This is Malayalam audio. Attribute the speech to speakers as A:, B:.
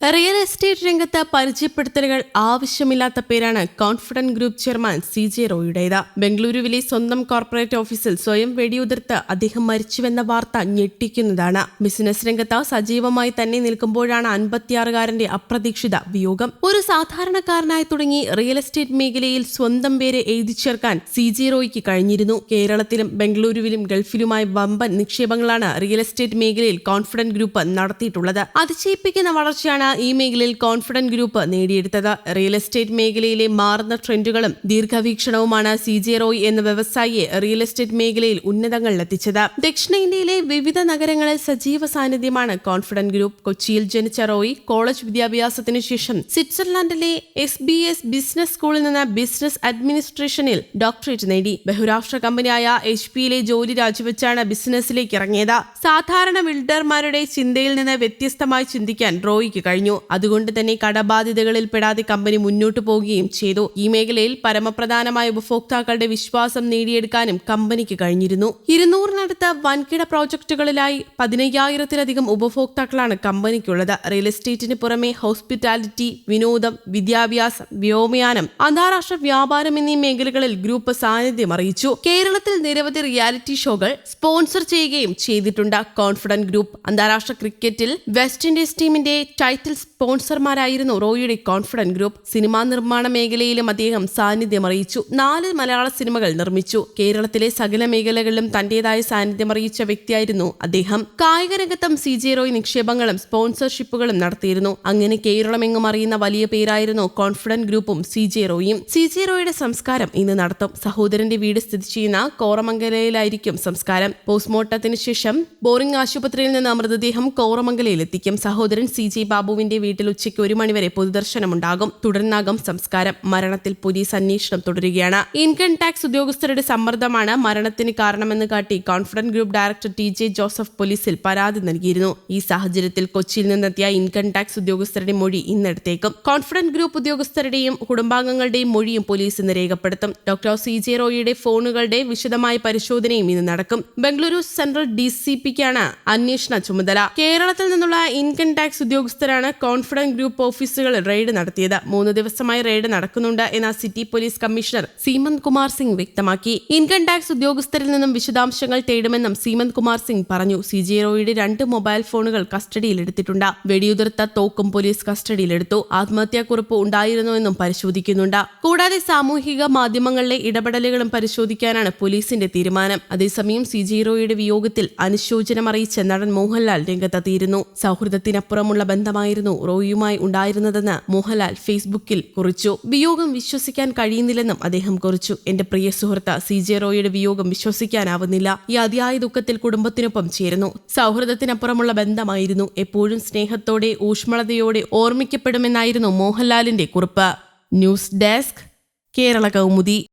A: റിയൽ എസ്റ്റേറ്റ് രംഗത്ത് പരിചയപ്പെടുത്തലുകൾ ആവശ്യമില്ലാത്ത പേരാണ് confident group chairman C J റോയുടേത് ബംഗളൂരുവിലെ സ്വന്തം കോർപ്പറേറ്റ് ഓഫീസിൽ സ്വയം വെടിയുതിർത്ത് അദ്ദേഹം മരിച്ചുവെന്ന വാർത്ത ഞെട്ടിക്കുന്നതാണ്. ബിസിനസ് രംഗത്ത് സജീവമായി തന്നെ നിൽക്കുമ്പോഴാണ് അൻപത്തിയാറുകാരന്റെ അപ്രതീക്ഷിത വിയോഗം. ഒരു സാധാരണക്കാരനായി തുടങ്ങി റിയൽ എസ്റ്റേറ്റ് മേഖലയിൽ സ്വന്തം പേര് എഴുതി ചേർക്കാൻ സി ജെ റോയ്ക്ക് കഴിഞ്ഞിരുന്നു. കേരളത്തിലും ബംഗളൂരുവിലും ഗൾഫിലുമായി വമ്പൻ നിക്ഷേപങ്ങളാണ് റിയൽ എസ്റ്റേറ്റ് മേഖലയിൽ കോൺഫിഡന്റ് ഗ്രൂപ്പ് നടത്തിയിട്ടുള്ളത്. അതിശയിപ്പിക്കുന്ന വളർച്ചയാണ് ഈ മേഖലയിൽ കോൺഫിഡന്റ് ഗ്രൂപ്പ് നേടിയെടുത്തത്. റിയൽ എസ്റ്റേറ്റ് മേഖലയിലെ മാറുന്ന ട്രെൻഡുകളും ദീർഘവീക്ഷണവുമാണ് സി ജെ റോയ് എന്ന വ്യവസായിയെ റിയൽ എസ്റ്റേറ്റ് മേഖലയിൽ ഉന്നതങ്ങളിലെത്തിച്ചത് ദക്ഷിണേന്ത്യയിലെ വിവിധ നഗരങ്ങളിൽ സജീവ സാന്നിധ്യമാണ് കോൺഫിഡന്റ് ഗ്രൂപ്പ്. കൊച്ചിയിൽ ജനിച്ച റോയ് കോളേജ് വിദ്യാഭ്യാസത്തിനു ശേഷം സ്വിറ്റ്സർലൻഡിലെ എസ് ബി എസ് ബിസിനസ് സ്കൂളിൽ നിന്ന് ബിസിനസ് അഡ്മിനിസ്ട്രേഷനിൽ ഡോക്ടറേറ്റ് നേടി. ബഹുരാഷ്ട്ര കമ്പനിയായ എച്ച് പിയിലെ ജോലി രാജിവെച്ചാണ് ബിസിനസ്സിലേക്ക് ഇറങ്ങിയത്. സാധാരണ ബിൽഡർമാരുടെ ചിന്തയിൽ നിന്ന് വ്യത്യസ്തമായി ചിന്തിക്കാൻ റോയിക്ക് കഴിഞ്ഞു. അതുകൊണ്ട് തന്നെ കടബാധ്യതകളിൽ പെടാതെ കമ്പനി മുന്നോട്ടു പോവുകയും ചെയ്തു. ഈ മേഖലയിൽ പരമപ്രധാനമായ ഉപഭോക്താക്കളുടെ വിശ്വാസം നേടിയെടുക്കാനും കമ്പനിക്ക് കഴിഞ്ഞിരുന്നു. ഇരുന്നൂറിനടുത്ത് വൻകിട പ്രോജക്റ്റുകളിലായി പതിനയ്യായിരത്തിലധികം ഉപഭോക്താക്കളാണ് കമ്പനിക്കുള്ളത്. റിയൽ എസ്റ്റേറ്റിന് പുറമെ ഹോസ്പിറ്റാലിറ്റി വിനോദം വിദ്യാഭ്യാസം വ്യോമയാനം അന്താരാഷ്ട്ര വ്യാപാരം എന്നീ മേഖലകളിൽ ഗ്രൂപ്പ് സാന്നിധ്യം അറിയിച്ചു. കേരളത്തിൽ നിരവധി റിയാലിറ്റി ഷോകൾ സ്പോൺസർ ചെയ്യുകയും ചെയ്തിട്ടുണ്ട്. കോൺഫിഡന്റ് ഗ്രൂപ്പ് അന്താരാഷ്ട്ര ക്രിക്കറ്റിൽ വെസ്റ്റ് ഇൻഡീസ് ടീമിന്റെ ടൈറ്റിൽ സ്പോൺസർമാരായിരുന്നു റോയിയുടെ കോൺഫിഡന്റ് ഗ്രൂപ്പ്. സിനിമാ നിർമ്മാണ മേഖലയിലും അദ്ദേഹം സാന്നിധ്യം അറിയിച്ചു. നാല് മലയാള സിനിമകൾ നിർമ്മിച്ചു. കേരളത്തിലെ സകല മേഖലകളിലും തന്റേതായ സാന്നിധ്യം അറിയിച്ച വ്യക്തിയായിരുന്നു അദ്ദേഹം. കായിക രംഗത്തും സി ജെ റോയ് നിക്ഷേപങ്ങളും സ്പോൺസർഷിപ്പുകളും നടത്തിയിരുന്നു. അങ്ങനെ കേരളമെങ്ങും അറിയുന്ന വലിയ പേരായിരുന്നു കോൺഫിഡന്റ് ഗ്രൂപ്പും സി ജെ റോയും. സി ജെ റോയുടെ സംസ്കാരം ഇന്ന് നടത്തും. സഹോദരന്റെ വീട് സ്ഥിതി ചെയ്യുന്ന കോറമംഗലയിലായിരിക്കും സംസ്കാരം. പോസ്റ്റ്മോർട്ടത്തിന് ശേഷം ബോറിംഗ് ആശുപത്രിയിൽ നിന്ന് മൃതദേഹം കോറമംഗലയിൽ എത്തിക്കും. സഹോദരൻ സി ജെ ബാബുവിന്റെ വീട്ടിൽ ഉച്ചയ്ക്ക് ഒരു മണിവരെ പൊതുദർശനമുണ്ടാകും. തുടർന്നാകും സംസ്കാരം. മരണത്തിൽ പോലീസ് അന്വേഷണം തുടരുകയാണ്. ഇൻകം ടാക്സ് ഉദ്യോഗസ്ഥരുടെ സമ്മർദ്ദമാണ് മരണത്തിന് കാരണമെന്ന് കാട്ടി confident group director T J Joseph പോലീസിൽ പരാതി നൽകിയിരുന്നു. ഈ സാഹചര്യത്തിൽ കൊച്ചിയിൽ നിന്നെത്തിയ ഇൻകം ടാക്സ് ഉദ്യോഗസ്ഥരുടെ മൊഴി ഇന്നെടുത്തേക്കും. കോൺഫിഡന്റ് ഗ്രൂപ്പ് ഉദ്യോഗസ്ഥരുടെയും കുടുംബാംഗങ്ങളുടെയും മൊഴിയും പോലീസ് ഇന്ന് രേഖപ്പെടുത്തും. ഡോക്ടർ സി ജെ റോയിയുടെ ഫോണുകളുടെ വിശദമായ പരിശോധനയും ഇന്ന് നടക്കും. ബംഗളൂരു സെൻട്രൽ ഡി സി പിക്കാണ് അന്വേഷണ ചുമതല. കേരളത്തിൽ നിന്നുള്ള ഇൻകം ടാക്സ് ഉദ്യോഗസ്ഥരാണ് കോൺഫിഡന്റ് ഗ്രൂപ്പ് ഓഫീസുകൾ റെയ്ഡ് നടത്തിയത്. മൂന്ന് ദിവസമായി റെയ്ഡ് നടക്കുന്നുണ്ട് എന്ന city police commissioner Seemanth Kumar Singh വ്യക്തമാക്കി. ഇൻകം ടാക്സ് ഉദ്യോഗസ്ഥരിൽ നിന്നും വിശദാംശങ്ങൾ തേടുമെന്നും സീമന്ത് കുമാർ സിംഗ് പറഞ്ഞു. സി ജി റോയുടെ രണ്ട് മൊബൈൽ ഫോണുകൾ കസ്റ്റഡിയിലെടുത്തിട്ടുണ്ട് വെടിയുതിർത്ത തോക്കും പോലീസ് കസ്റ്റഡിയിലെടുത്തു ആത്മഹത്യാക്കുറിപ്പ് ഉണ്ടായിരുന്നുവെന്നും പരിശോധിക്കുന്നുണ്ട്. കൂടാതെ സാമൂഹിക മാധ്യമങ്ങളിലെ ഇടപെടലുകളും പരിശോധിക്കാനാണ് പോലീസിന്റെ തീരുമാനം. അതേസമയം സി ജി റോയുടെ വിയോഗത്തിൽ അനുശോചനം അറിയിച്ച നടൻ മോഹൻലാൽ രംഗത്തെത്തിയിരുന്നു. സൗഹൃദത്തിനപ്പുറമുള്ള ബന്ധമായിരുന്നു റോയിയുമായി ഉണ്ടായിരുന്നതെന്ന് മോഹൻലാൽ ഫേസ്ബുക്കിൽ കുറിച്ചു. വിയോഗം വിശ്വസിക്കാൻ കഴിയുന്നില്ലെന്നും അദ്ദേഹം കുറിച്ചു. എന്റെ പ്രിയ സുഹൃത്ത് സി ജെ റോയിയുടെ വിയോഗം വിശ്വസിക്കാനാവുന്നില്ല. ഈ അതിയായ ദുഃഖത്തിൽ കുടുംബത്തിനൊപ്പം ചേരുന്നു. സൗഹൃദത്തിനപ്പുറമുള്ള ബന്ധമായിരുന്നു. എപ്പോഴും സ്നേഹത്തോടെ ഊഷ്മളതയോടെ ഓർമ്മിക്കപ്പെടുമെന്നായിരുന്നു മോഹൻലാലിന്റെ കുറിപ്പ്. News desk Kerala Kaumudi.